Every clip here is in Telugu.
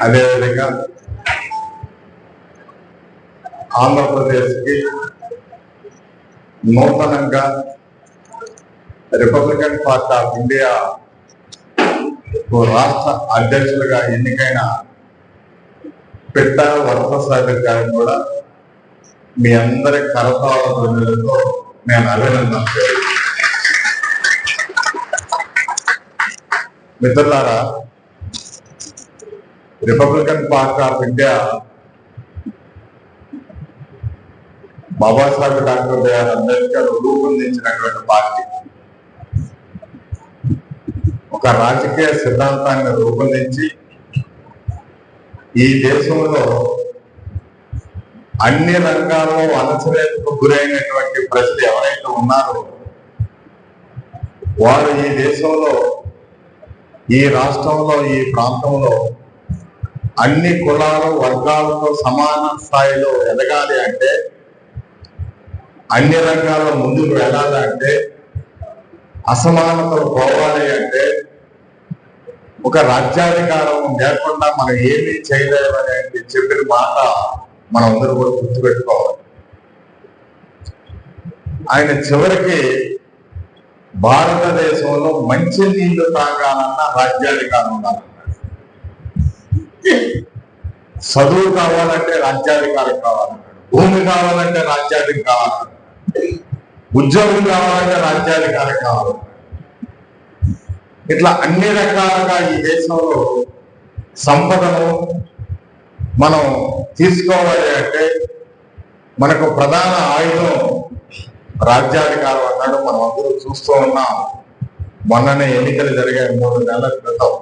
అదేవిధంగా ఆంధ్రప్రదేశ్కి నూతనంగా రిపబ్లికన్ పార్టీ ఆఫ్ ఇండియా రాష్ట్ర అధ్యక్షులుగా ఎన్నికైన పిట్ట వరప్రసాద్ గారిని కూడా మీ అందరి కరతాళ ధ్వనులతో నేను అభినందన మిత్రులారా Republican Party of India Babasaheb doctor B R Ambedkar రూపొందించినటువంటి party. ఒక రాజకీయ సిద్ధాంతాన్ని రూపొందించి ఈ దేశంలో అన్ని రంగాల్లో అణచివేతకు గురైనటువంటి ప్రజలు ఎవరైతే ఉన్నారో వారు ఈ దేశంలో ఈ రాష్ట్రంలో ఈ ప్రాంతంలో అన్ని కులాలు వర్గాలతో సమాన స్థాయిలో ఎదగాలి అంటే అన్ని రంగాల్లో ముందుకు వెళ్ళాలి అంటే అసమానతలు పోవాలి అంటే ఒక రాజ్యాధికారం లేకుండా మనం ఏమీ చేయలేమని చెప్పిన మాట మనం అందరూ కూడా గుర్తుపెట్టుకోవాలి. ఆయన చివరికి భారతదేశంలో మంచి నీళ్ళు తాగాలన్న రాజ్యాధికారం ఉండాలి. చదువు కావాలంటే రాజ్యాధికారం కావాలంటాడు భూమి కావాలంటే రాజ్యాధికారం కావాలంటాడు ఉద్యోగం కావాలంటే రాజ్యాధికారం కావాలి. ఇట్లా అన్ని రకాలుగా ఈ దేశంలో సంపదను మనం తీసుకోవాలి అంటే మనకు ప్రధాన ఆయుధం రాజ్యాధికారం అన్నాడు. మనం అందరూ చూస్తూ ఉన్నాం. మొన్ననే ఎన్నికలు జరిగాయి. మూడు నెలల క్రితం.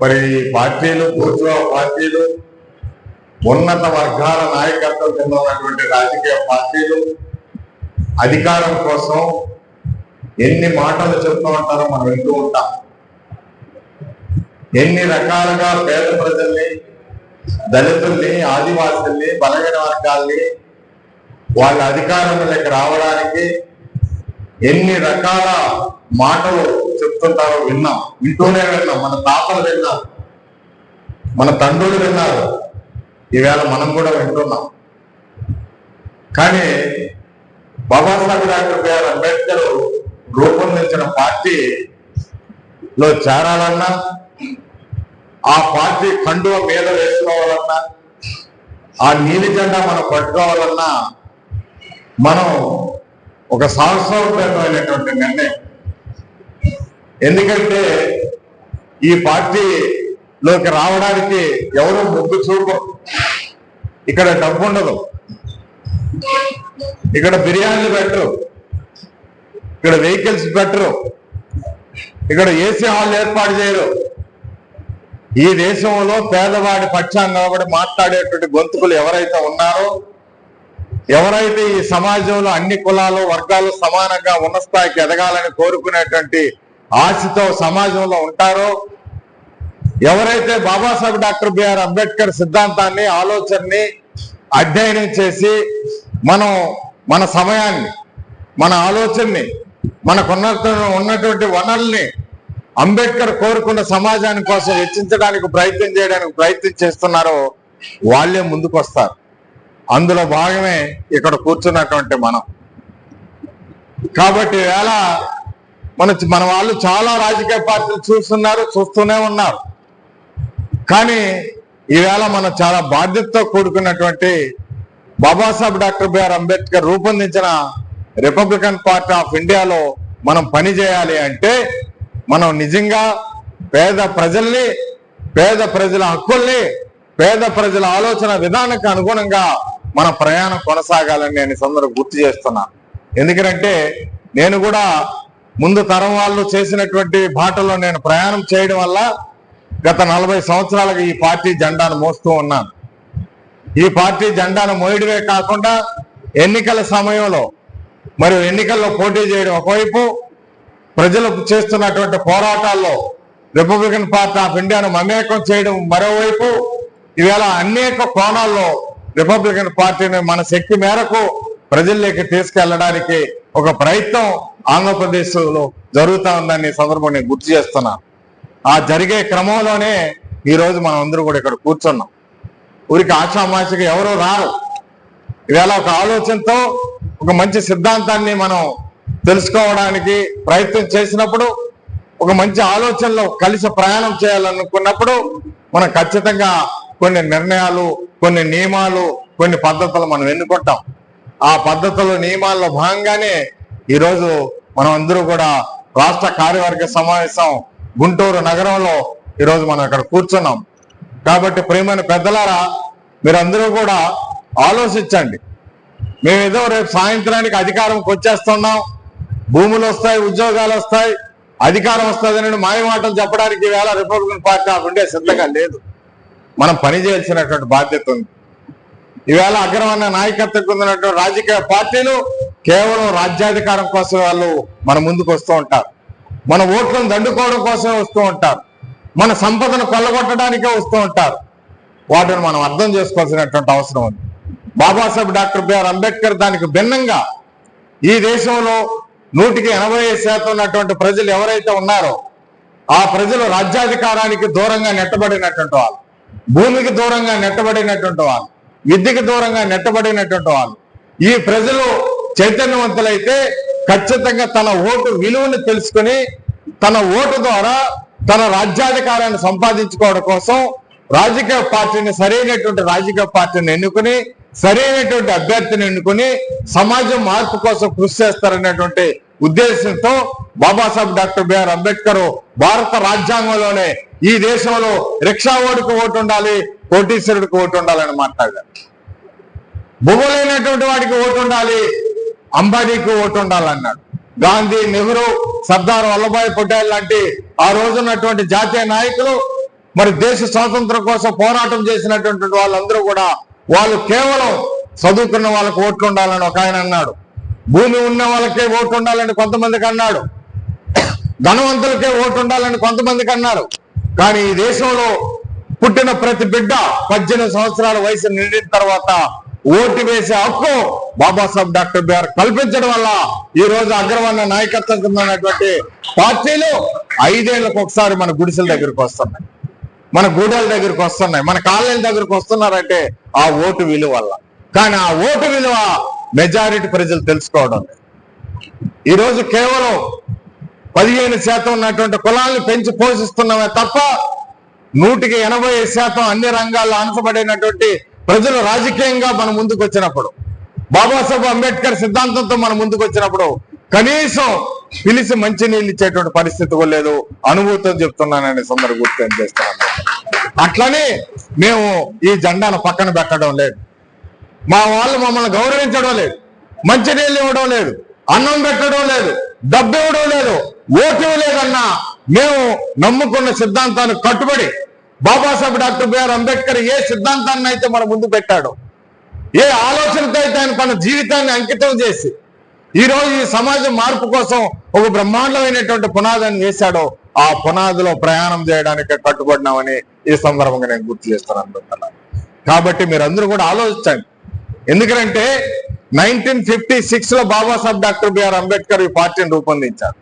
మరి పార్టీలు పూర్తిగా పార్టీలు ఉన్నత వర్గాల నాయకత్వం కింద ఉన్నటువంటి రాజకీయ పార్టీలు అధికారం కోసం ఎన్ని మాటలు చెప్తూ ఉంటారో మనం వింటూ ఉంటాం. ఎన్ని రకాలుగా పేద ప్రజల్ని దళితుల్ని ఆదివాసుల్ని బలహీన వర్గాల్ని వాళ్ళ అధికారంలోకి రావడానికి ఎన్ని రకాల మాటలు చెప్తుంటారో విన్నాం. వింటూనే విన్నాం. మన తాతలు విన్నాం. మన తండ్రులు విన్నారు. ఈవేళ మనం కూడా వింటున్నాం. కానీ బాబాసాహెబ్ డాక్టర్ బిఆర్ అంబేద్కర్ రూపొందించిన పార్టీలో చేరాలన్నా ఆ పార్టీ కండువ మీద వేసుకోవాలన్నా ఆ నీలి జెండా మనం పట్టుకోవాలన్నా మనం ఒక సాహసోపేతమైనటువంటి నిర్ణయం. ఎందుకంటే ఈ పార్టీలోకి రావడానికి ఎవరు మొగ్గు చూపు ఇక్కడ డబ్బు ఉండదు. ఇక్కడ బిర్యానీలు పెట్టరు. ఇక్కడ వెహికల్స్ పెట్టరు. ఇక్కడ ఏసీ హాల్ ఏర్పాటు చేయరు. ఈ దేశంలో పేదవాడి పక్షాన్ని నిలబడి మాట్లాడేటువంటి గొంతుకులు ఎవరైతే ఉన్నారో ఎవరైతే ఈ సమాజంలో అన్ని కులాలు వర్గాలు సమానంగా ఉన్న స్థాయికి ఎదగాలని కోరుకునేటువంటి ఆశతో సమాజంలో ఉంటారో? ఎవరైతే బాబాసాహెబ్ డాక్టర్ బిఆర్ అంబేద్కర్ సిద్ధాంతాన్ని ఆలోచనని అధ్యయనం చేసి మనం మన సమయాన్ని మన ఆలోచనని మనకున్న ఉన్నటువంటి వనరుల్ని అంబేద్కర్ కోరుకున్న సమాజాని కోసం వెచ్చించడానికి ప్రయత్నం చేయడానికి ప్రయత్నం చేస్తున్నారో వాళ్ళే ముందుకు వస్తారు అందులో భాగమే ఇక్కడ కూర్చున్నటువంటి మనం. కాబట్టి వేళ మన మన వాళ్ళు చాలా రాజకీయ పార్టీలు చూస్తున్నారు చూస్తూనే ఉన్నారు. కానీ ఈవేళ మనం చాలా బాధ్యతతో కూడుకున్నటువంటి బాబాసాహెబ్ డాక్టర్ బిఆర్ అంబేద్కర్ రూపొందించిన రిపబ్లికన్ పార్టీ ఆఫ్ ఇండియాలో మనం పని చేయాలి అంటే మనం నిజంగా పేద ప్రజల్ని పేద ప్రజల హక్కుల్ని పేద ప్రజల ఆలోచన విధానానికి అనుగుణంగా మన ప్రయాణం కొనసాగాలని నేను ఈ గుర్తు చేస్తున్నాను ఎందుకంటే నేను కూడా ముందు తరం వాళ్ళు చేసినటువంటి బాటలో నేను ప్రయాణం చేయడం వల్ల గత నలభై సంవత్సరాలుగా ఈ పార్టీ జెండాను మోస్తూ ఉన్నాను. ఈ పార్టీ జెండాను మోయడమే కాకుండా ఎన్నికల సమయంలో మరియు ఎన్నికల్లో పోటీ చేయడం ఒకవైపు ప్రజలకు చేస్తున్నటువంటి పోరాటాల్లో రిపబ్లికన్ పార్టీ ఆఫ్ ఇండియాను మమేకం చేయడం మరోవైపు ఇవాళ అనేక కోణాల్లో రిపబ్లికన్ పార్టీని మన శక్తి మేరకు ప్రజల్లోకి తీసుకెళ్ళడానికి ఒక ప్రయత్నం ఆంధ్రప్రదేశ్లో జరుగుతా ఉందని సందర్భం నేను గుర్తు చేస్తున్నాను ఆ జరిగే క్రమంలోనే ఈ రోజు మనం అందరూ కూడా ఇక్కడ కూర్చున్నాం. ఊరికి ఆశామాషికి ఎవరు రారు. ఇవాళ ఒక ఆలోచనతో ఒక మంచి సిద్ధాంతాన్ని మనం తెలుసుకోవడానికి ప్రయత్నం చేసినప్పుడు ఒక మంచి ఆలోచనలో కలిసి ప్రయాణం చేయాలనుకున్నప్పుడు మనం ఖచ్చితంగా కొన్ని నిర్ణయాలు కొన్ని నియమాలు కొన్ని పద్ధతులు మనం ఎన్నుకుంటాం. ఆ పద్ధతులు నియమాల్లో భాగంగానే ఈరోజు మనం అందరూ కూడా రాష్ట్ర కార్యవర్గ సమావేశం గుంటూరు నగరంలో ఈరోజు మనం ఇక్కడ కూర్చున్నాం. కాబట్టి ప్రేమైన పెద్దలారా మీరందరూ కూడా ఆలోచించండి. మేమేదో రేపు సాయంత్రానికి అధికారంకి వచ్చేస్తున్నాం. భూములు వస్తాయి ఉద్యోగాలు వస్తాయి. అధికారం వస్తుందని మాయ మాటలు చెప్పడానికి వేళ రిపబ్లికన్ పార్టీ ఆఫ్ ఉండే సిద్ధంగా లేదు. మనం పని చేయాల్సినటువంటి బాధ్యత ఉంది. ఈవేళ అగ్రవన్న నాయకత్వం ఉన్నటువంటి రాజకీయ పార్టీలు కేవలం రాజ్యాధికారం కోసం వాళ్ళు మన ముందుకు వస్తూ ఉంటారు. మన ఓట్లను దండుకోవడం కోసమే వస్తూ ఉంటారు. మన సంపదను కొల్లగొట్టడానికే వస్తూ ఉంటారు. వాటిని మనం అర్థం చేసుకోవాల్సినటువంటి అవసరం ఉంది. బాబాసాహెబ్ డాక్టర్ బిఆర్ అంబేద్కర్ దానికి భిన్నంగా ఈ దేశంలో నూటికి ఎనభై శాతం ఉన్నటువంటి ప్రజలు ఎవరైతే ఉన్నారో ఆ ప్రజలు రాజ్యాధికారానికి దూరంగా నెట్టబడినటువంటి వాళ్ళు భూమికి దూరంగా నెట్టబడినటువంటి వాళ్ళు విద్యకి దూరంగా నెట్టబడినటువంటి వాళ్ళు. ఈ ప్రజలు చైతన్యవంతులైతే ఖచ్చితంగా తన ఓటు విలువను తెలుసుకుని తన ఓటు ద్వారా తన రాజ్యాధికారాన్ని సంపాదించుకోవడం కోసం రాజకీయ పార్టీని సరైనటువంటి రాజకీయ పార్టీని ఎన్నుకుని సరైనటువంటి అభ్యర్థిని ఎన్నుకుని సమాజం మార్పు కోసం కృషి చేస్తారనేటువంటి ఉద్దేశంతో బాబాసాహెబ్ డాక్టర్ బిఆర్ అంబేద్కర్ భారత రాజ్యాంగంలోనే ఈ దేశంలో రిక్షా ఓడికి ఓటు ఉండాలి కోటీశ్వరుడికి ఓటు ఉండాలని మాట్లాడారు. భూములైనటువంటి వాడికి ఓటు ఉండాలి అంబానీకి ఓటు ఉండాలన్నాడు. గాంధీ నెహ్రూ సర్దార్ వల్లభాయ్ పటేల్ లాంటి ఆ రోజున్నటువంటి జాతీయ నాయకులు మరి దేశ స్వాతంత్రం కోసం పోరాటం చేసినటువంటి వాళ్ళందరూ కూడా వాళ్ళు కేవలం చదువుకున్న వాళ్ళకి ఓట్లు ఉండాలని ఒక ఆయన అన్నాడు. భూమి ఉన్న వాళ్ళకే ఓటు ఉండాలని కొంతమందికి అన్నాడు. ధనవంతులకే ఓటు ఉండాలని కొంతమందికి అన్నారు. కానీ ఈ దేశంలో పుట్టిన ప్రతి బిడ్డ పద్దెనిమిది సంవత్సరాల వయసు నిండిన తర్వాత ఓటు వేసే హక్కు బాబాసాహెబ్ డాక్టర్ బిఆర్ కల్పించడం వల్ల ఈ రోజు అగ్రవర్ణ నాయకత్వం కింద ఉన్నటువంటి పార్టీలు ఐదేళ్ళకు ఒకసారి మన గుడిసెల దగ్గరికి వస్తున్నాయి. మన గూడెల దగ్గరకు వస్తున్నాయి. మన కాలనీల దగ్గరకు వస్తున్నారంటే ఆ ఓటు విలువ వల్ల కానీ ఆ ఓటు విలువ మెజారిటీ ప్రజలు తెలుసుకోవడం ఈరోజు కేవలం పదిహేను శాతం ఉన్నటువంటి కులాలను పెంచి పోషిస్తున్నామే తప్ప నూటికి ఎనభై శాతం అన్ని రంగాల్లో అనసబడినటువంటి ప్రజలు రాజకీయంగా మన ముందుకు వచ్చినప్పుడు బాబాసాహెబ్ అంబేద్కర్ సిద్ధాంతంతో మన ముందుకు వచ్చినప్పుడు కనీసం పిలిచి మంచి నీళ్ళు ఇచ్చేటువంటి పరిస్థితి కూడా లేదు. అనుభూతం చెప్తున్నానని సందర్భం గుర్తు చేస్తున్నాను అట్లనే మేము ఈ జెండాను పక్కన పెట్టడం లేదు. మా వాళ్ళు మమ్మల్ని గౌరవించడం లేదు. మంచి నీళ్ళు ఇవ్వడం లేదు. అన్నం పెట్టడం లేదు. డబ్బు ఇవ్వడం లేదు. ఓటు ఇవ్వలేదన్నా మేము నమ్ముకున్న సిద్ధాంతానికి కట్టుబడి Babasaheb doctor B R Ambedkar ఏ సిద్ధాంతాన్ని అయితే మన ముందు పెట్టాడో ఏ ఆలోచనతో అయితే ఆయన తన జీవితాన్ని అంకితం చేసి ఈ రోజు ఈ సమాజం మార్పు కోసం ఒక బ్రహ్మాండమైనటువంటి పునాదాన్ని వేశాడో ఆ పునాదిలో ప్రయాణం చేయడానికి కట్టుబడినామని ఈ సందర్భంగా నేను గుర్తు చేస్తాను మిత్రులారా. కాబట్టి మీరందరూ కూడా ఆలోచించండి ఎందుకంటే నైన్టీన్ ఫిఫ్టీ సిక్స్లో బాబాసాహెబ్ డాక్టర్ బిఆర్ అంబేద్కర్ ఈ పార్టీని రూపొందించారు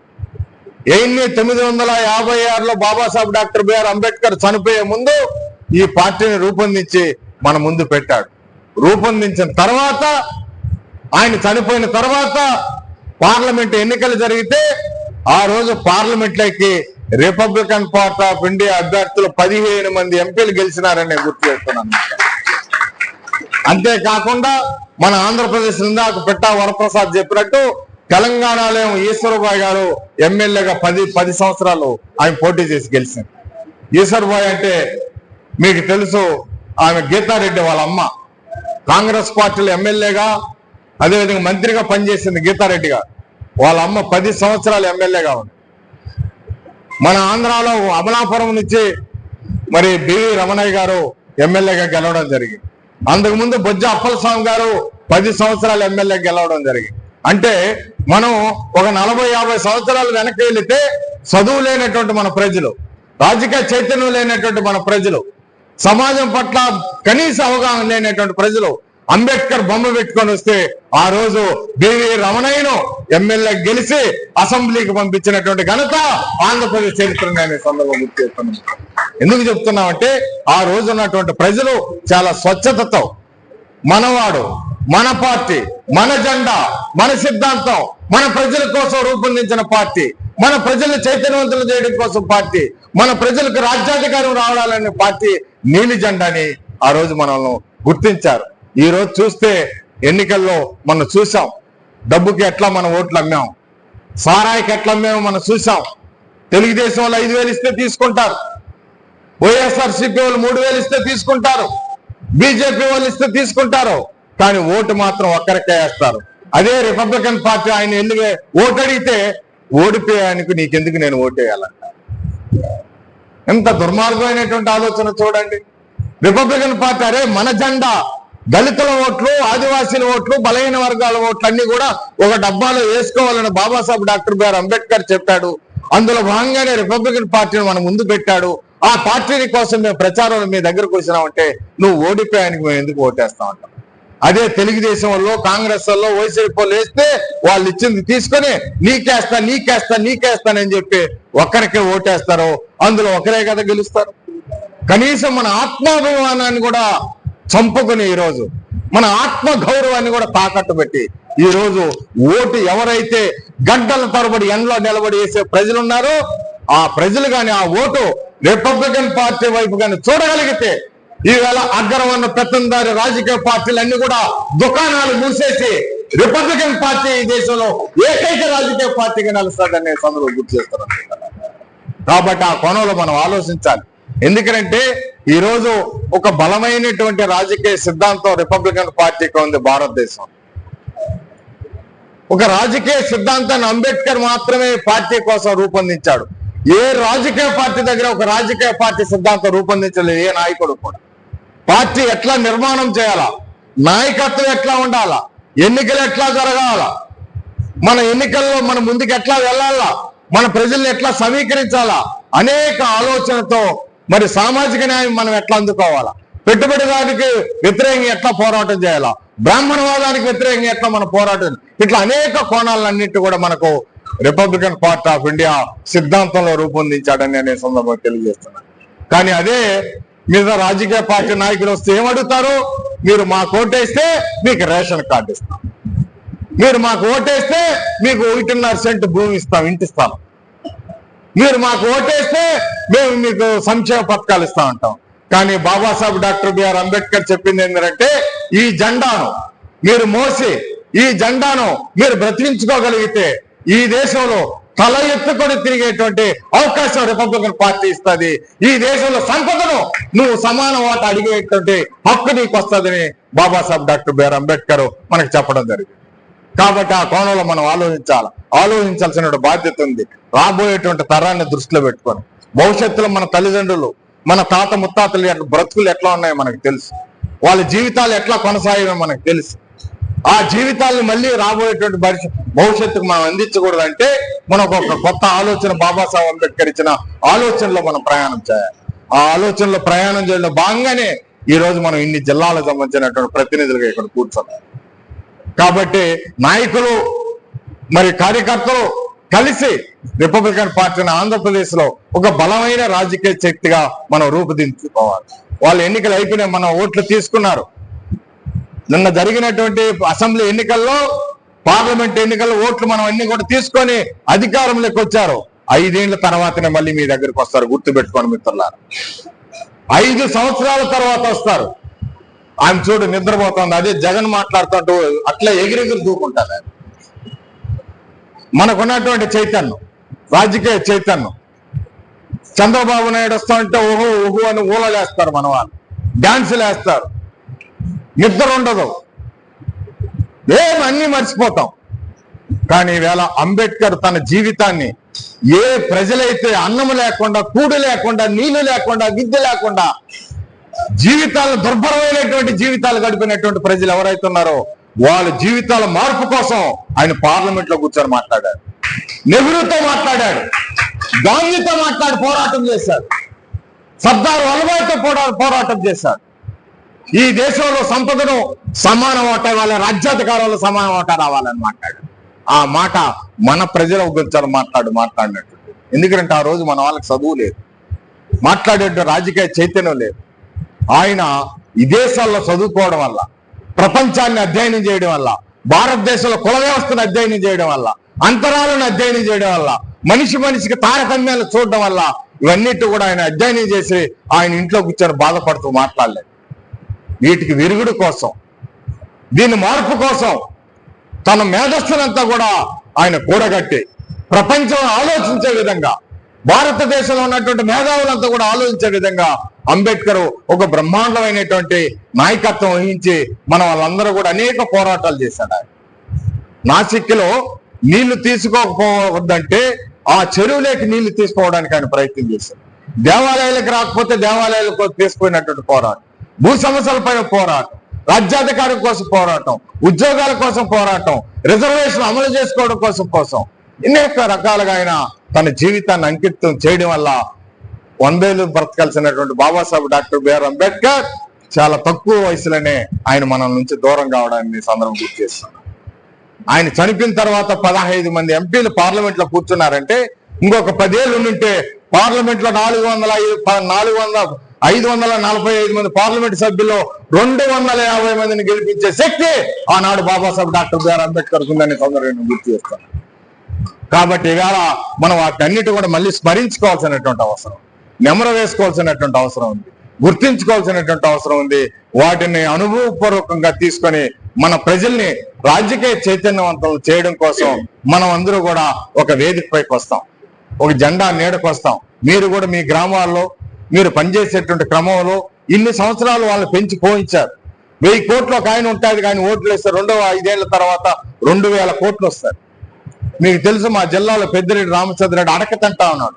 ఎన్ని తొమ్మిది వందల యాభై ఆరులో బాబాసాహెబ్ డాక్టర్ బిఆర్ అంబేద్కర్ చనిపోయే ముందు ఈ పార్టీని రూపొందించి మన ముందు పెట్టాడు. రూపొందించిన తర్వాత ఆయన చనిపోయిన తర్వాత పార్లమెంట్ ఎన్నికలు జరిగితే ఆ రోజు పార్లమెంట్లోకి రిపబ్లికన్ పార్టీ ఆఫ్ ఇండియా అభ్యర్థులు పదిహేను మంది ఎంపీలు గెలిచినారని నేను గుర్తు చేస్తున్నాను అంతేకాకుండా మన ఆంధ్రప్రదేశ్ ఇందాక పెట్టా వరప్రసాద్ చెప్పినట్టు తెలంగాణలో ఈశ్వరబాయ్ గారు ఎమ్మెల్యేగా పది పది సంవత్సరాలు ఆమె పోటీ చేసి గెలిచింది ఈశ్వరబాయ్ అంటే మీకు తెలుసు ఆమె గీతారెడ్డి వాళ్ళ అమ్మ. కాంగ్రెస్ పార్టీలో ఎమ్మెల్యేగా అదేవిధంగా మంత్రిగా పనిచేసింది గీతారెడ్డి గారు. వాళ్ళ అమ్మ పది సంవత్సరాలు ఎమ్మెల్యేగా ఉంది. మన ఆంధ్రాలో అమలాపురం నుంచి మరి బివి రమణయ్య గారు ఎమ్మెల్యేగా గెలవడం జరిగింది. అంతకుముందు బొజ్జ అప్పలస్వామి గారు పది సంవత్సరాలు ఎమ్మెల్యే గెలవడం జరిగింది. అంటే మనం ఒక నలభై యాభై సంవత్సరాలు వెనక్కి వెళితే చదువు లేనటువంటి మన ప్రజలు రాజకీయ చైతన్యం లేనటువంటి మన ప్రజలు సమాజం పట్ల కనీస అవగాహన లేనటువంటి ప్రజలు అంబేద్కర్ బొమ్మ పెట్టుకొని వస్తే ఆ రోజు బివి రమణయ్యను ఎమ్మెల్యే గెలిచి అసెంబ్లీకి పంపించినటువంటి ఘనత ఆంధ్రప్రదేశ్ చరిత్ర సందర్భం గుర్తు చేస్తున్నాను ఎందుకు చెప్తున్నామంటే ఆ రోజు ఉన్నటువంటి ప్రజలు చాలా స్వచ్ఛతతో మనవాడు మన పార్టీ మన జెండా మన సిద్ధాంతం మన ప్రజల కోసం రూపొందించిన పార్టీ మన ప్రజలను చైతన్యవంతులు చేయడం కోసం పార్టీ మన ప్రజలకు రాజ్యాధికారం రావాలనే పార్టీ నీలి జెండాని ఆ రోజు మనల్ని గుర్తించారు. ఈ రోజు చూస్తే ఎన్నికల్లో మనం చూసాం డబ్బుకి ఎట్లా మన ఓట్లు అమ్మాం? సారాయికి ఎట్లా అమ్మామో మనం చూసాం తెలుగుదేశం వాళ్ళు ఐదు వేలు ఇస్తే తీసుకుంటారు. వైఎస్ఆర్సీపీ వాళ్ళు మూడు వేలు ఇస్తే తీసుకుంటారు. బీజేపీ వాళ్ళు ఇస్తే తీసుకుంటారు. కానీ ఓటు మాత్రం ఒక్కరికే వేస్తారు. అదే రిపబ్లికన్ పార్టీ ఆయన ఎందుకు ఓటు అడిగితే ఓడిపోయానికి నీకెందుకు నేను ఓటేయాలంట ఎంత దుర్మార్గమైనటువంటి ఆలోచన చూడండి. రిపబ్లికన్ పార్టీ అరే మన జెండా. దళితుల ఓట్లు ఆదివాసీల ఓట్లు బలహీన వర్గాల ఓట్లు అన్ని కూడా ఒక డబ్బాలో వేసుకోవాలని బాబాసాహెబ్ డాక్టర్ బిఆర్ అంబేద్కర్ చెప్పాడు. అందులో భాగంగానే రిపబ్లికన్ పార్టీని మనం ముందు పెట్టాడు. ఆ పార్టీని కోసం మేము ప్రచారంలో మీ దగ్గరకు వచ్చినామంటే నువ్వు ఓడిపోయానికి మేము ఎందుకు ఓటేస్తామంటాం అదే తెలుగుదేశం వాళ్ళు కాంగ్రెస్ వాళ్ళు వైసీపీ వాళ్ళు వేస్తే వాళ్ళు ఇచ్చింది తీసుకొని నీకేస్తా నీకేస్తా నీకేస్తానని చెప్పి ఒక్కరికే ఓటేస్తారు. అందులో ఒకరే కదా గెలుస్తారు. కనీసం మన ఆత్మాభిమానాన్ని కూడా చంపుకుని ఈరోజు మన ఆత్మ గౌరవాన్ని కూడా తాకట్టు పెట్టి ఈ రోజు ఓటు ఎవరైతే గంటల తరబడి ఎండలో నిలబడి వేసే ప్రజలు ఉన్నారో ఆ ప్రజలు కానీ ఆ ఓటు రిపబ్లికన్ పార్టీ వైపు కానీ చూడగలిగితే ఈవేళ అగ్రవర్ణ పెత్తందారి రాజకీయ పార్టీలన్నీ కూడా దుకాణాలు మూసేసి రిపబ్లికన్ పార్టీ ఈ దేశంలో ఏకైక రాజకీయ పార్టీగా నిలుస్తుందనే సందర్భం గుర్తు చేస్తున్నాను కాబట్టి ఆ కోణంలో మనం ఆలోచించాలి. ఎందుకంటే ఈ రోజు ఒక బలమైనటువంటి రాజకీయ సిద్ధాంతం రిపబ్లికన్ పార్టీకి ఉంది భారతదేశం. ఒక రాజకీయ సిద్ధాంతాన్ని అంబేద్కర్ మాత్రమే పార్టీ కోసం రూపొందించాడు. ఏ రాజకీయ పార్టీ దగ్గర ఒక రాజకీయ పార్టీ సిద్ధాంతం రూపొందించలేదు ఏ నాయకుడు కూడా. పార్టీ ఎట్లా నిర్మాణం చేయాలా? నాయకత్వం ఎట్లా ఉండాలా? ఎన్నికలు ఎట్లా జరగాల? మన ఎన్నికల్లో మన ముందుకు ఎట్లా వెళ్ళాలా? మన ప్రజల్ని ఎట్లా సమీకరించాలా? అనేక ఆలోచనతో మరి సామాజిక న్యాయం మనం ఎట్లా అందుకోవాలా? పెట్టుబడిదారికి వ్యతిరేకంగా ఎట్లా పోరాటం చేయాలా? బ్రాహ్మణవాదానికి వ్యతిరేకంగా ఎట్లా మన పోరాటం ఇట్లా అనేక కోణాలన్నింటి కూడా మనకు రిపబ్లికన్ పార్టీ ఆఫ్ ఇండియా సిద్ధాంతంలో రూపొందించాడని నేను సందర్భంగా తెలియజేస్తున్నాను. కానీ అదే మీద రాజకీయ పార్టీ నాయకులు వస్తే ఏమడుగుతారు? మీరు మాకు ఓటేస్తే మీకు రేషన్ కార్డు ఇస్తాం. మీరు మాకు ఓటేస్తే మీకు ఒకటిన్నర సెంట్ భూమి ఇస్తాం ఇంటి మీరు మాకు ఓటేస్తే మేము మీకు సంక్షేమ పథకాలు ఇస్తా ఉంటాం కానీ బాబాసాహెబ్ డాక్టర్ బిఆర్ అంబేద్కర్ చెప్పింది ఏంటంటే ఈ జెండాను మీరు మోసి ఈ జెండాను మీరు బ్రతికించుకోగలిగితే ఈ దేశంలో తల ఎత్తుకొని తిరిగేటువంటి అవకాశం రిపబ్లికన్ పార్టీ ఇస్తుంది. ఈ దేశంలో సంపదను నువ్వు సమాన వాట అడిగేటువంటి హక్కు నీకు వస్తుందని బాబాసాహెబ్ డాక్టర్ బిఆర్ అంబేద్కర్ మనకు చెప్పడం జరిగింది. కాబట్టి ఆ కోణంలో మనం ఆలోచించాలి. ఆలోచించాల్సిన బాధ్యత ఉంది. రాబోయేటువంటి తరాన్ని దృష్టిలో పెట్టుకొని. భవిష్యత్తులో మన తల్లిదండ్రులు మన తాత ముత్తాతలు ఎట్లా- బ్రతుకులు ఎట్లా ఉన్నాయో మనకు తెలుసు. వాళ్ళ జీవితాలు ఎట్లా కొనసాగాయో మనకు తెలుసు. ఆ జీవితాలను మళ్ళీ రాబోయేటువంటి భవిష్య- భవిష్యత్తుకు మనం అందించకూడదంటే మనకు ఒక కొత్త ఆలోచన బాబాసాహెబ్ అంబేద్కర్ ఇచ్చిన ఆలోచనలో మనం ప్రయాణం చేయాలి. ఆ ఆలోచనలో ప్రయాణం చేయడం భాగంగానే ఈ రోజు మనం ఇన్ని జిల్లాలకు సంబంధించినటువంటి ప్రతినిధులుగా ఇక్కడ కూర్చున్నాం. కాబట్టి నాయకులు మరి కార్యకర్తలు కలిసి రిపబ్లికన్ పార్టీని ఆంధ్రప్రదేశ్లో ఒక బలమైన రాజకీయ శక్తిగా మనం రూపుదిద్దుకోవాలి. వాళ్ళు ఎన్నికలు అయిపోయినా మన ఓట్లు తీసుకున్నారు. నిన్న జరిగినటువంటి అసెంబ్లీ ఎన్నికల్లో పార్లమెంట్ ఎన్నికల్లో ఓట్లు మనం అన్ని కూడా తీసుకొని అధికారంలోకి వచ్చారు ఐదేళ్ళ తర్వాతనే మళ్ళీ మీ దగ్గరికి వస్తారు గుర్తు పెట్టుకోండి మిత్రులారు. ఐదు సంవత్సరాల తర్వాత వస్తారు. ఆమె చూడు నిద్రపోతుంది. అదే జగన్ మాట్లాడుతుంటూ అట్లా ఎగిరెగిరి దూకుంటారు మనకున్నటువంటి చైతన్యం రాజకీయ చైతన్యం. చంద్రబాబు నాయుడు వస్తా ఉంటే ఓహో ఓహో అని ఊలలేస్తారు మన వాళ్ళు. డాన్సులు వేస్తారు నిద్ర ఉండదు. ఏం అన్ని మర్చిపోతాం. కానీ ఈవేళ అంబేద్కర్ తన జీవితాన్ని ఏ ప్రజలైతే అన్నం లేకుండా కూడు లేకుండా నీళ్ళు లేకుండా విద్య లేకుండా జీవితాలు దుర్భరమైనటువంటి జీవితాలు గడిపినటువంటి ప్రజలు ఎవరైతే ఉన్నారో వాళ్ళ జీవితాల మార్పు కోసం ఆయన పార్లమెంట్లో కూర్చొని మాట్లాడారు. నెహ్రూతో మాట్లాడాడు. గాంధీతో మాట్లాడి పోరాటం చేశాడు సర్దార్ వల్లభాయ్తో పోరాటం చేశాడు ఈ దేశంలో సంపదను సమానం అవటం వాళ్ళ రాజ్యాధికారంలో సమానం వాటా రావాలని మాట్లాడు ఆ మాట మన ప్రజల గురించి మాట్లాడు మాట్లాడినట్టు. ఎందుకంటే ఆ రోజు మన వాళ్ళకి చదువు లేదు. మాట్లాడేట రాజకీయ చైతన్యం లేదు. ఆయన విదేశాల్లో చదువుకోవడం వల్ల ప్రపంచాన్ని అధ్యయనం చేయడం వల్ల భారతదేశంలో కుల వ్యవస్థను అధ్యయనం చేయడం వల్ల అంతరాలను అధ్యయనం చేయడం వల్ల మనిషి మనిషికి తారతమ్యాలు చూడడం వల్ల ఇవన్నిటి కూడా ఆయన అధ్యయనం చేసి ఆయన ఇంట్లో కూర్చొని బాధపడుతూ మాట్లాడలేదు. వీటికి విరుగుడు కోసం దీని మార్పు కోసం తన మేధస్సునంతా కూడా ఆయన కూడగట్టి ప్రపంచం ఆలోచించే విధంగా భారతదేశంలో ఉన్నటువంటి మేధావులంతా కూడా ఆలోచించే విధంగా అంబేద్కర్ ఒక బ్రహ్మాండమైనటువంటి నాయకత్వం వహించి మన వాళ్ళందరూ కూడా అనేక పోరాటాలు చేశాడు ఆయన. నాసిక్లో నీళ్ళు తీసుకోకపోవద్దంటే ఆ చెరువులోకి నీళ్ళు తీసుకోవడానికి ఆయన ప్రయత్నం చేశాడు. దేవాలయాలకు రాకపోతే దేవాలయాలకు తీసుకుపోయినటువంటి పోరాటం. భూ సమస్యల పైన పోరాటం రాజ్యాధికారం కోసం పోరాటం ఉద్యోగాల కోసం పోరాటం రిజర్వేషన్ అమలు చేసుకోవడం కోసం కోసం అనేక రకాలుగా ఆయన తన జీవితాన్ని అంకితం చేయడం వల్ల వందేళ్ళు బ్రతకాల్సినటువంటి Babasaheb doctor B R Ambedkar చాలా తక్కువ వయసులోనే ఆయన మనం నుంచి దూరం కావడాన్ని సందర్భం గుర్తు చేస్తున్నాం. ఆయన చనిపోయిన తర్వాత పదహైదు మంది ఎంపీలు పార్లమెంట్లో కూర్చున్నారంటే ఇంకొక పదేళ్ళు ఉంటే పార్లమెంట్లో నాలుగు వందల ఐదు నాలుగు వందల ఐదు వందల నలభై ఐదు మంది పార్లమెంట్ సభ్యుల్లో రెండు వందల యాభై మందిని గెలిపించే శక్తి ఆనాడు బాబాసాహెబ్ డాక్టర్ బిఆర్ అంబేద్కర్ ఉందని సందర్భంగా గుర్తు చేస్తాను కాబట్టి ఇవాళ మనం వాటన్నిటి కూడా మళ్ళీ స్మరించుకోవాల్సినటువంటి అవసరం నెమర వేసుకోవాల్సినటువంటి అవసరం ఉంది. గుర్తించుకోవాల్సినటువంటి అవసరం ఉంది. వాటిని అనుభవపూర్వకంగా తీసుకొని మన ప్రజల్ని రాజకీయ చైతన్యవంతం చేయడం కోసం మనం అందరూ కూడా ఒక వేదికపైకి వస్తాం. ఒక జెండా నీడకు వస్తాం. మీరు కూడా మీ గ్రామాల్లో మీరు పనిచేసేటువంటి క్రమంలో ఇన్ని సంవత్సరాలు వాళ్ళు పెంచి పోయించారు. వెయ్యి కోట్లు ఒక ఆయన ఉంటుంది కానీ ఓట్లు వేస్తే రెండవ ఐదేళ్ళ తర్వాత రెండు వేల కోట్లు వస్తారు మీకు తెలుసు మా జిల్లాలో పెద్దిరెడ్డి రామచంద్రరెడ్డి అడకతంటా ఉన్నాడు.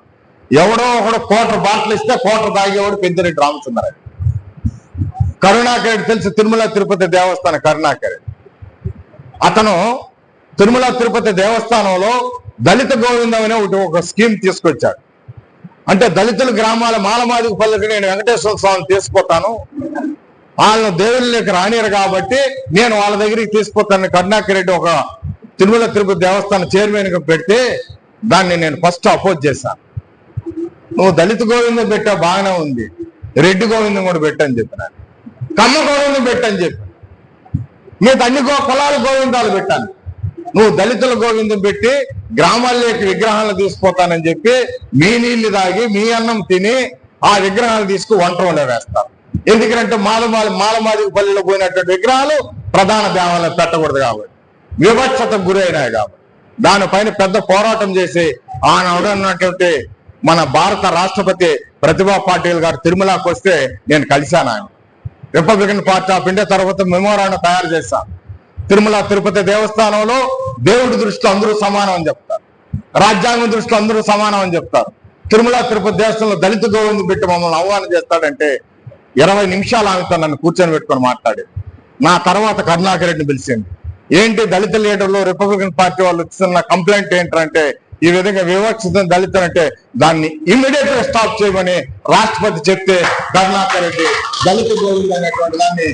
ఎవడో ఒకడు కోట బాటలు ఇస్తే కోట తాగేవాడు పెద్దిరెడ్డి రామచంద్రరెడ్డి కరుణాకరెడ్డి తెలుసు తిరుమల తిరుపతి దేవస్థాన కరుణాకరెడ్డి అతను తిరుమల తిరుపతి దేవస్థానంలో దళిత గోవిందం అనే ఒకటి ఒక స్కీమ్ తీసుకొచ్చాడు. అంటే దళితుల గ్రామాల మాలమాదిక పల్లెకి నేను వెంకటేశ్వర స్వామిని తీసుకుపోతాను. వాళ్ళను దేవుళ్ళకి రానియరు కాబట్టి నేను వాళ్ళ దగ్గరికి తీసుకుపోతాను. కరుణాకర్ రెడ్డి ఒక తిరుమల తిరుపతి దేవస్థానం చైర్మన్గా పెడితే దాన్ని నేను ఫస్ట్ అపోజ్ చేశాను. నువ్వు దళిత గోవిందం పెట్టావు బాగానే ఉంది. రెడ్డి గోవిందం కూడా పెట్టని చెప్పినాను కమ్మ గోవిందం పెట్టని చెప్పి మీ అన్ని గో కులాల గోవిందాలు పెట్టాను. నువ్వు దళితుల గోవిందం పెట్టి గ్రామాల్లోకి విగ్రహాలను తీసుకుపోతానని చెప్పి మీ నీళ్ళు తాగి మీ అన్నం తిని ఆ విగ్రహాలు తీసుకు వంటలో వేస్తారు. ఎందుకంటే మాలమాలి మాలమాలి పల్లెలో పోయినటువంటి విగ్రహాలు ప్రధాన దేవాలయం పెట్టకూడదు కాబట్టి. వివక్షతకు గురైనాయి కాబట్టి. దానిపైన పెద్ద పోరాటం చేసి ఆనాడున్నటువంటి మన భారత రాష్ట్రపతి ప్రతిభా పాటిల్ గారు తిరుమలకు వస్తే నేను కలిశాను ఆయన. రిపబ్లికన్ పార్టీ ఆఫ్ ఇండియా తర్వాత మెమోరాండం తయారు చేశాను. తిరుమల తిరుపతి దేవస్థానంలో దేవుడి దృష్టిలో అందరూ సమానం అని చెప్తారు. రాజ్యాంగం దృష్టిలో అందరూ సమానం అని చెప్తారు. తిరుమల తిరుపతి దేవస్థానంలో దళిత గౌరవం పెట్టి మమ్మల్ని ఆహ్వానం చేస్తాడంటే ఇరవై నిమిషాలు ఆమెతో నన్ను కూర్చొని పెట్టుకొని మాట్లాడి. నా తర్వాత కరుణాకర్ రెడ్డిని పిలిచింది ఏంటి దళిత లీడర్లు రిపబ్లికన్ పార్టీ వాళ్ళు ఇస్తున్న కంప్లైంట్ ఏంటంటే ఈ విధంగా వివక్షితం దళితులు అంటే దాన్ని ఇమ్మీడియట్గా స్టాప్ చేయమని రాష్ట్రపతి చెప్తే కరుణాకర్ రెడ్డి దళిత గోవింద్ అనేటువంటి దాన్ని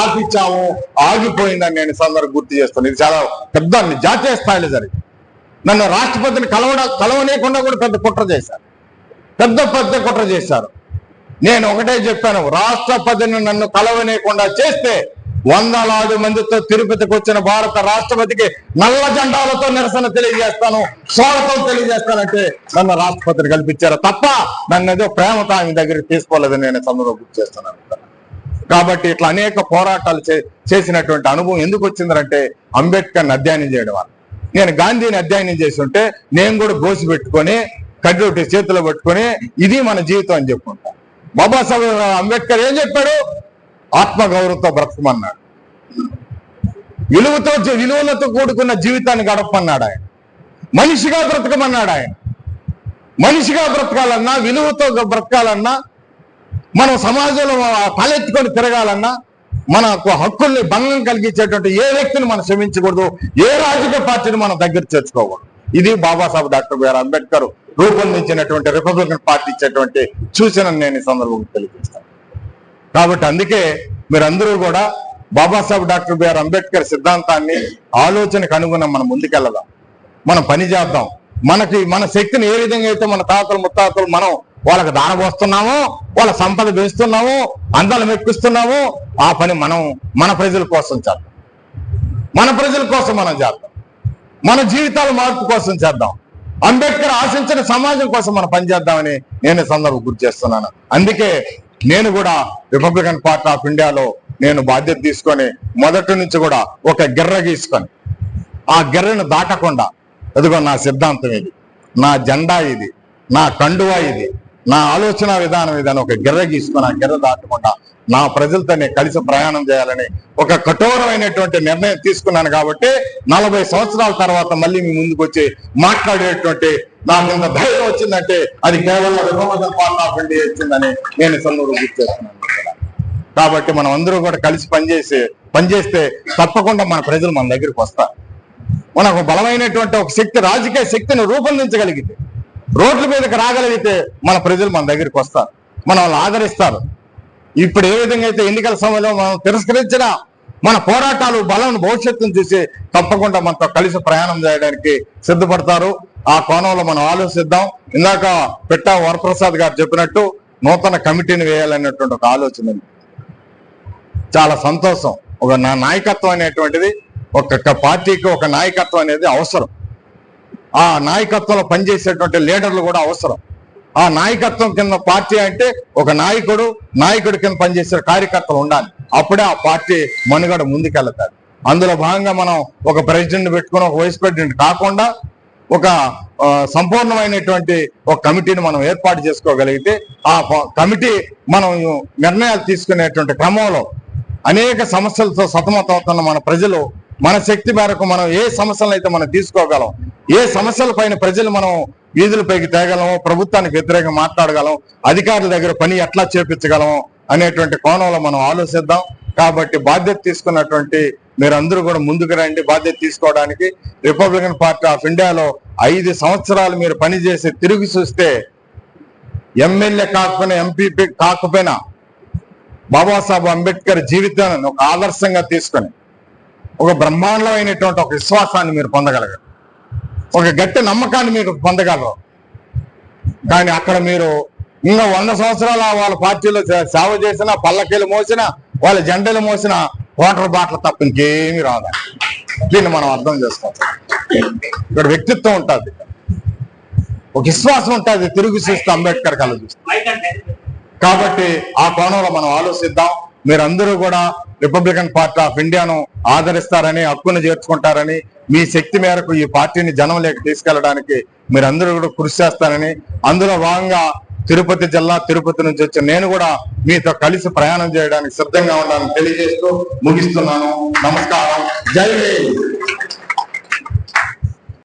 ఆపించాము ఆగిపోయిందని నేను సందర్భం గుర్తు చేస్తాను. ఇది చాలా పెద్ద జాతీయ స్థాయిలో జరిగింది. నన్ను రాష్ట్రపతిని కలవడ కలవనీయకుండా కూడా పెద్ద కుట్ర చేశారు. పెద్ద పెద్ద కుట్ర చేశారు. నేను ఒకటే చెప్పాను రాష్ట్రపతిని నన్ను కలవనీయకుండా చేస్తే వందలాది మందితో తిరుపతికి వచ్చిన భారత రాష్ట్రపతికి నల్ల జెండాలతో నిరసన తెలియజేస్తాను స్వాగతం తెలియజేస్తానంటే నన్ను రాష్ట్రపతిని కల్పించారు తప్ప నన్ను ఏదో ప్రేమతో ఆమె దగ్గరికి తీసుకోలేదని నేను సందర్భం గుర్తు చేస్తున్నాను. కాబట్టి ఇట్లా అనేక పోరాటాలు చే- చేసినటువంటి అనుభవం ఎందుకు వచ్చిందంటే అంబేద్కర్ని అధ్యయనం చేయడం వల్ల. నేను గాంధీని అధ్యయనం చేసి ఉంటే నేను కూడా గోసి పెట్టుకొని కడ్డొట్టి చేతిలో పెట్టుకొని ఇది మన జీవితం అని చెప్పుకుంటా. బాబాసాహెబ్ అంబేద్కర్ ఏం చెప్పాడు? ఆత్మగౌరవంతో బ్రతకమన్నాడు. విలువతో విలువలతో కూడుకున్న జీవితాన్ని గడపమన్నాడు ఆయన. మనిషిగా బ్రతకమన్నాడు ఆయన. మనిషిగా బ్రతకాలన్నా విలువతో బ్రతకాలన్నా మనం సమాజంలో తలెత్తుకొని తిరగాలన్నా మనకు హక్కుల్ని భంగం కలిగించేటువంటి ఏ వ్యక్తిని మనం క్షమించకూడదు ఏ రాజకీయ పార్టీని మనం దగ్గర చేర్చుకోకూడదు. ఇది బాబాసాహెబ్ డాక్టర్ బిఆర్ అంబేద్కర్ రూపొందించినటువంటి రిపబ్లికన్ పార్టీ ఇచ్చేటువంటి సూచనను నేను ఈ సందర్భంగా తెలియజేస్తాను. కాబట్టి అందుకే మీరందరూ కూడా బాబాసాహెబ్ డాక్టర్ బిఆర్ అంబేద్కర్ సిద్ధాంతాన్ని ఆలోచనకు అనుగుణం మనం ముందుకెళ్దాం మనం పని చేద్దాం. మనకి మన శక్తిని ఏ విధంగా అయితే మన తాతలు ముత్తాతలు మనం వాళ్ళకి దానబోస్తున్నాము వాళ్ళ సంపద పెంచుతున్నాము అందాలు మెప్పిస్తున్నాము ఆ పని మనం మన ప్రజల కోసం చేద్దాం. మన ప్రజల కోసం మనం చేద్దాం. మన జీవితాల మార్పు కోసం చేద్దాం. అంబేద్కర్ ఆశించిన సమాజం కోసం మనం పనిచేద్దామని నేను సందర్భం గుర్తు చేస్తున్నాను. అందుకే నేను కూడా రిపబ్లికన్ పార్టీ ఆఫ్ ఇండియాలో నేను బాధ్యత తీసుకొని మొదటి నుంచి కూడా ఒక గిర్ర గీసుకొని ఆ గిర్రను దాటకుండా అదిగో నా సిద్ధాంతం ఇది నా జెండా ఇది నా కండువా ఇది నా ఆలోచన విధానం ఇది అని ఒక గిర్ర గీసుకొని ఆ గిర్ర దాటకుండా నా ప్రజలతో నేను కలిసి ప్రయాణం చేయాలని ఒక కఠోరమైనటువంటి నిర్ణయం తీసుకున్నాను కాబట్టి నలభై సంవత్సరాల తర్వాత మళ్ళీ మీ ముందుకు వచ్చి మాట్లాడేటువంటి నా ఇంత ధైర్యం వచ్చిందంటే అది కేవలం రిపబ్లికన్ పార్టీ ఆఫ్ ఇండియా ఇచ్చిందని నేను సందర్భం గుర్తిస్తున్నాను కాబట్టి మనం అందరూ కూడా కలిసి పనిచేసి పనిచేస్తే తప్పకుండా మన ప్రజలు మన దగ్గరికి వస్తారు. మనకు బలమైనటువంటి ఒక శక్తి రాజకీయ శక్తిని రూపొందించగలిగితే రోడ్ల మీదకి రాగలిగితే మన ప్రజలు మన దగ్గరికి వస్తారు. మన ఆదరిస్తారు. ఇప్పుడు ఏ విధంగా అయితే ఎన్నికల సమయంలో మనం తిరస్కరించిన మన పోరాటాలు బలం భవిష్యత్తును చూసి తప్పకుండా మనతో కలిసి ప్రయాణం చేయడానికి సిద్ధపడతారు. ఆ కోణంలో మనం ఆలోచిద్దాం. ఇందాక పెట్టా వరప్రసాద్ గారు చెప్పినట్టు నూతన కమిటీని వేయాలనేటువంటి ఒక ఆలోచన చాలా సంతోషం. ఒక నా నాయకత్వం అనేటువంటిది ఒక్కొక్క పార్టీకి ఒక నాయకత్వం అనేది అవసరం. ఆ నాయకత్వంలో పనిచేసేటువంటి లీడర్లు కూడా అవసరం. ఆ నాయకత్వం కింద పార్టీ అంటే ఒక నాయకుడు నాయకుడి కింద పనిచేసే కార్యకర్తలు ఉండాలి. అప్పుడే ఆ పార్టీ మనుగడ ముందుకెళ్తారు అందులో భాగంగా మనం ఒక ప్రెసిడెంట్ పెట్టుకుని ఒక వైస్ ప్రెసిడెంట్ కాకుండా ఒక సంపూర్ణమైనటువంటి ఒక కమిటీని మనం ఏర్పాటు చేసుకోగలిగితే ఆ ప- కమిటీ మనం నిర్ణయాలు తీసుకునేటువంటి క్రమంలో అనేక సమస్యలతో సతమతమవుతున్న మన ప్రజలు మన శక్తి మేరకు మనం ఏ సమస్యలను అయితే మనం తీసుకోగలం ఏ సమస్యల పైన ప్రజలు మనం వీధులపైకి తేగలము ప్రభుత్వానికి వ్యతిరేకంగా మాట్లాడగలం అధికారుల దగ్గర పని ఎట్లా చేపించగలము అనేటువంటి కోణంలో మనం ఆలోచిద్దాం. కాబట్టి బాధ్యత తీసుకున్నటువంటి మీరందరూ కూడా ముందుకు రండి. బాధ్యత తీసుకోవడానికి రిపబ్లికన్ పార్టీ ఆఫ్ ఇండియాలో ఐదు సంవత్సరాలు మీరు పనిచేసి తిరిగి చూస్తే ఎమ్మెల్యే కాకపోయినా ఎంపీ కాకపోయినా బాబాసాహెబ్ అంబేద్కర్ జీవితాన్ని ఒక ఆదర్శంగా తీసుకొని ఒక బ్రహ్మాండమైనటువంటి ఒక విశ్వాసాన్ని మీరు పొందగలగారు ఒక గట్టి నమ్మకాన్ని మీరు పొందగలరు. కానీ అక్కడ మీరు ఇంకా వంద సంవత్సరాల వాళ్ళ పార్టీలో సేవ చేసిన పల్లకీలు మోసిన వాళ్ళ జెండలు మోసిన వాటర్ బాటలు తప్ప ఇంకేమి రాదు. దీన్ని మనం అర్థం చేసుకోవాలి. ఇక్కడ వ్యక్తిత్వం ఉంటుంది. ఒక విశ్వాసం ఉంటుంది. తిరుగు చూస్తే అంబేద్కర్ కళ కాబట్టి ఆ కోణంలో మనం ఆలోచిద్దాం. మీరందరూ కూడా రిపబ్లికన్ పార్టీ ఆఫ్ ఇండియాను ఆదరిస్తారని హక్కును చేర్చుకుంటారని మీ శక్తి మేరకు ఈ పార్టీని జనం లేక తీసుకెళ్ళడానికి మీరందరూ కూడా కృషి చేస్తారని అందులో భాగంగా తిరుపతి జిల్లా తిరుపతి నుంచి వచ్చిన నేను కూడా మీతో కలిసి ప్రయాణం చేయడానికి సిద్ధంగా ఉండాలని తెలియజేస్తూ ముగిస్తున్నాను. నమస్కారం. జై